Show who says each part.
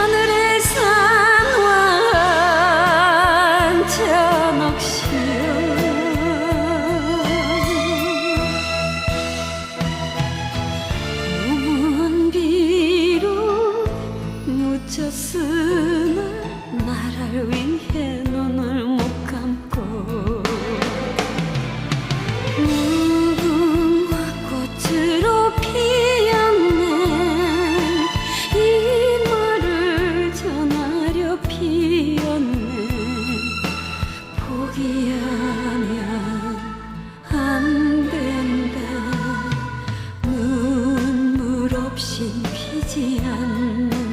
Speaker 1: 하늘의 산화 한잔옥시여 은, 비로 묻혔으나 나 포기하면 안 된다. 눈물 없인 피지 않는